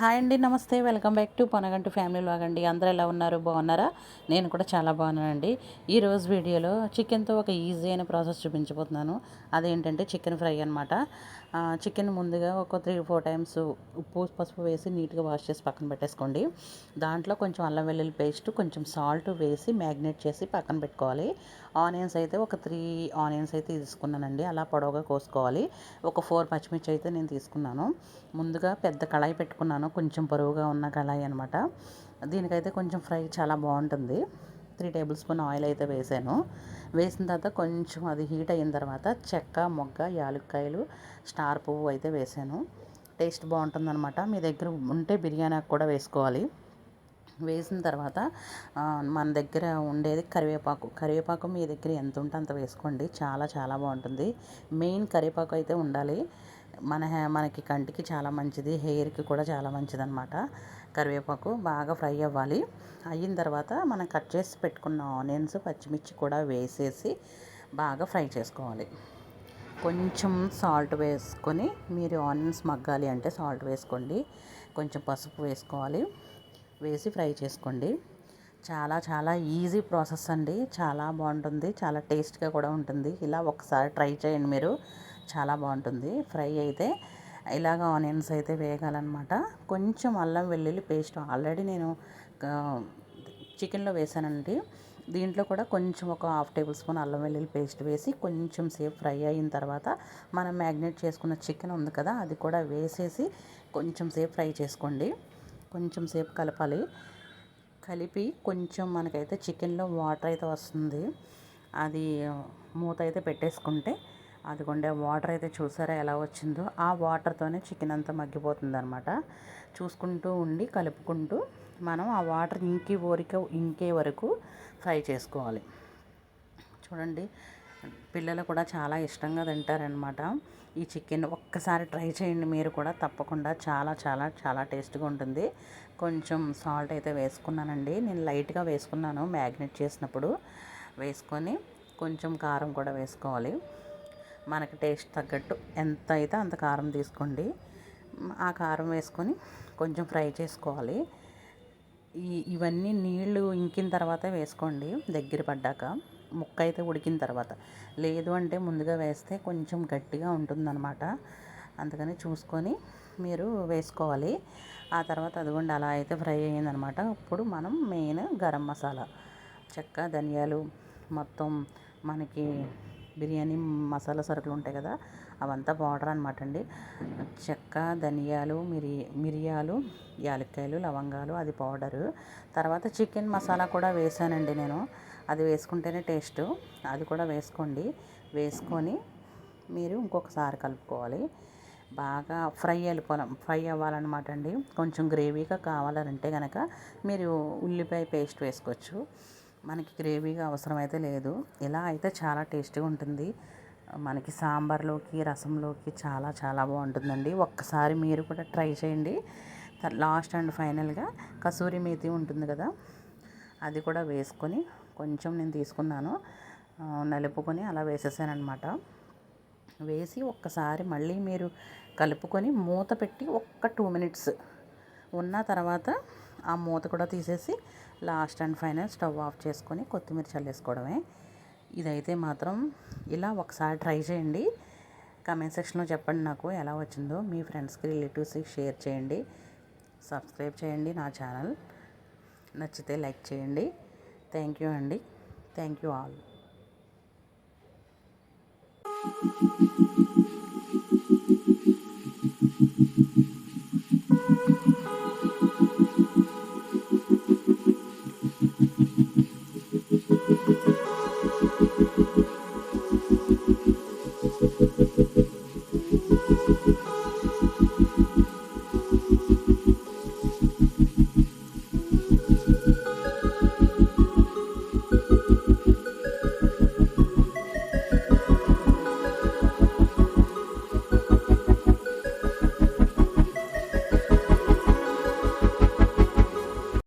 Hi అండి namaste. Welcome back to Ponagantu family vlog అండి. అందరూ ఎలా ఉన్నారు? బాగున్నారా? నేను కూడా చాలా బాగున్నానండి. ఈరోజు వీడియోలో చికెన్తో ఒక ఈజీ అయిన ప్రాసెస్ చూపించబోతున్నాను. అదేంటంటే చికెన్ ఫ్రై అనమాట చికెన్ ముందుగా ఒక త్రీ ఫోర్ టైమ్స్ ఉప్పు పసుపు వేసి నీట్గా వాష్ చేసి పక్కన పెట్టేసుకోండి. దాంట్లో కొంచెం అల్లం వెల్లుల్లి పేస్ట్ కొంచెం సాల్ట్ వేసి మ్యాగ్నేట్ చేసి పక్కన పెట్టుకోవాలి. ఆనియన్స్ అయితే ఒక త్రీ ఆనియన్స్ అయితే తీసుకున్నానండి. అలా పొడవుగా కోసుకోవాలి. ఒక ఫోర్ పచ్చిమిర్చి అయితే నేను తీసుకున్నాను. ముందుగా పెద్ద కళాయి పెట్టుకున్నాను. కొంచెం పొరువుగా ఉన్న కళాయి అనమాట దీనికైతే కొంచెం ఫ్రై చాలా బాగుంటుంది. త్రీ టేబుల్ స్పూన్ ఆయిల్ అయితే వేసాను. వేసిన తర్వాత కొంచెం అది హీట్ అయిన తర్వాత చెక్క మొగ్గ యాలుక్కాయలు స్టార్ పువ్వు అయితే వేసాను. టేస్ట్ బాగుంటుందన్నమాట. మీ దగ్గర ఉంటే బిర్యానీ కూడా వేసుకోవాలి. వేసిన తర్వాత మన దగ్గర ఉండేది కరివేపాకు. కరివేపాకు మీ దగ్గర ఎంత ఉంటే అంత వేసుకోండి. చాలా చాలా బాగుంటుంది. మెయిన్ కరివేపాకు అయితే ఉండాలి. మన మనకి కంటికి చాలా మంచిది. హెయిర్కి కూడా చాలా మంచిది అనమాట కరివేపాకు. బాగా ఫ్రై అవ్వాలి. అయిన తర్వాత మనం కట్ చేసి పెట్టుకున్న ఆనియన్స్ పచ్చిమిర్చి కూడా వేసేసి బాగా ఫ్రై చేసుకోవాలి. కొంచెం సాల్ట్ వేసుకొని మీరు ఆనియన్స్ మగ్గాలి అంటే సాల్ట్ వేసుకోండి. కొంచెం పసుపు వేసుకోవాలి. వేసి ఫ్రై చేసుకోండి. చాలా చాలా ఈజీ ప్రాసెస్ అండి. చాలా బాగుంటుంది. చాలా టేస్ట్గా కూడా ఉంటుంది. ఇలా ఒకసారి ట్రై చేయండి మీరు. చాలా బాగుంటుంది. ఫ్రై అయితే ఇలాగ ఆనియన్స్ అయితే వేయగలనమాట కొంచెం అల్లం వెల్లుల్లి పేస్ట్ ఆల్రెడీ నేను చికెన్లో వేసానండి. దీంట్లో కూడా కొంచెం ఒక హాఫ్ టేబుల్ స్పూన్ అల్లం వెల్లుల్లి పేస్ట్ వేసి కొంచెం సేపు ఫ్రై అయిన తర్వాత మనం మ్యాగ్నేట్ చేసుకున్న చికెన్ ఉంది కదా అది కూడా వేసేసి కొంచెం సేపు ఫ్రై చేసుకోండి. కొంచెం సేపు కలపాలి. కలిపి కొంచెం మనకైతే చికెన్లో వాటర్ అయితే వస్తుంది. అది మూత అయితే పెట్టేసుకుంటే అదిగోండే వాటర్ అయితే చూసారా ఎలా వచ్చిందో? ఆ వాటర్తోనే చికెన్ అంతా మగ్గిపోతుంది అనమాట చూసుకుంటూ ఉండి కలుపుకుంటూ మనం ఆ వాటర్ ఇంకి ఊరిక ఇంకే వరకు ఫ్రై చేసుకోవాలి. చూడండి పిల్లలు కూడా చాలా ఇష్టంగా తింటారనమాట ఈ చికెన్ ఒక్కసారి ట్రై చేయండి మీరు కూడా. తప్పకుండా చాలా చాలా చాలా టేస్ట్గా ఉంటుంది. కొంచెం సాల్ట్ అయితే వేసుకున్నానండి. నేను లైట్గా వేసుకున్నాను మ్యాగ్నెట్ చేసినప్పుడు. వేసుకొని కొంచెం కారం కూడా వేసుకోవాలి. మనకి టేస్ట్ తగ్గట్టు ఎంత అయితే అంత కారం తీసుకోండి. ఆ కారం వేసుకొని కొంచెం ఫ్రై చేసుకోవాలి. ఈ ఇవన్నీ నీళ్ళు ఇంకిన తర్వాత వేసుకోండి దగ్గర పడ్డాక. ముక్క అయితే ఉడికిన తర్వాత. లేదు అంటే ముందుగా వేస్తే కొంచెం గట్టిగా ఉంటుందన్నమాట. అందుకని చూసుకొని మీరు వేసుకోవాలి. ఆ తర్వాత అదిగోండి అలా అయితే ఫ్రై అయ్యిందనమాట ఇప్పుడు మనం మెయిన్ గరం మసాలా. చెక్క ధనియాలు మొత్తం మనకి బిర్యానీ మసాలా సరుకులు ఉంటాయి కదా అవంతా పౌడర్ అనమాట అండి. చెక్క ధనియాలు మిరి మిరియాలు యాలక్కాయలు లవంగాలు అది పౌడరు. తర్వాత చికెన్ మసాలా కూడా వేసానండి నేను. అది వేసుకుంటేనే టేస్ట్. అది కూడా వేసుకోండి. వేసుకొని మీరు ఇంకొకసారి కలుపుకోవాలి. బాగా ఫ్రై వెళ్ళిపోవాలి ఫ్రై అవ్వాలన్నమాట అండి. కొంచెం గ్రేవీగా కావాలంటే కనుక మీరు ఉల్లిపాయ పేస్ట్ వేసుకోవచ్చు. మనకి గ్రేవీగా అవసరమైతే లేదు. ఇలా అయితే చాలా టేస్టీగా ఉంటుంది. మనకి సాంబార్లోకి రసంలోకి చాలా చాలా బాగుంటుందండి. ఒక్కసారి మీరు కూడా ట్రై చేయండి. లాస్ట్ అండ్ ఫైనల్గా కసూరి మేతి ఉంటుంది కదా అది కూడా వేసుకొని కొంచెం నేను తీసుకున్నాను. నలుపుకొని అలా వేసేసాను అనమాట వేసి ఒక్కసారి మళ్ళీ మీరు కలుపుకొని మూత పెట్టి ఒక్క టూ మినిట్స్ ఉన్న తర్వాత ఆ మూత కూడా తీసేసి last and final stove off చేసుకొని కొత్తిమీర చల్లేసుకోవడమే. ఇదైతే మాత్రం ఇలా ఒకసారి ట్రై చేయండి. కమెంట్ సెక్షన్లో చెప్పండి నాకు ఎలా వచ్చిందో. మీ ఫ్రెండ్స్కి రిలేటివ్స్కి షేర్ చేయండి. సబ్స్క్రైబ్ చేయండి నా ఛానల్. నచ్చితే లైక్ చేయండి. థ్యాంక్ యూ అండి. Thank you all.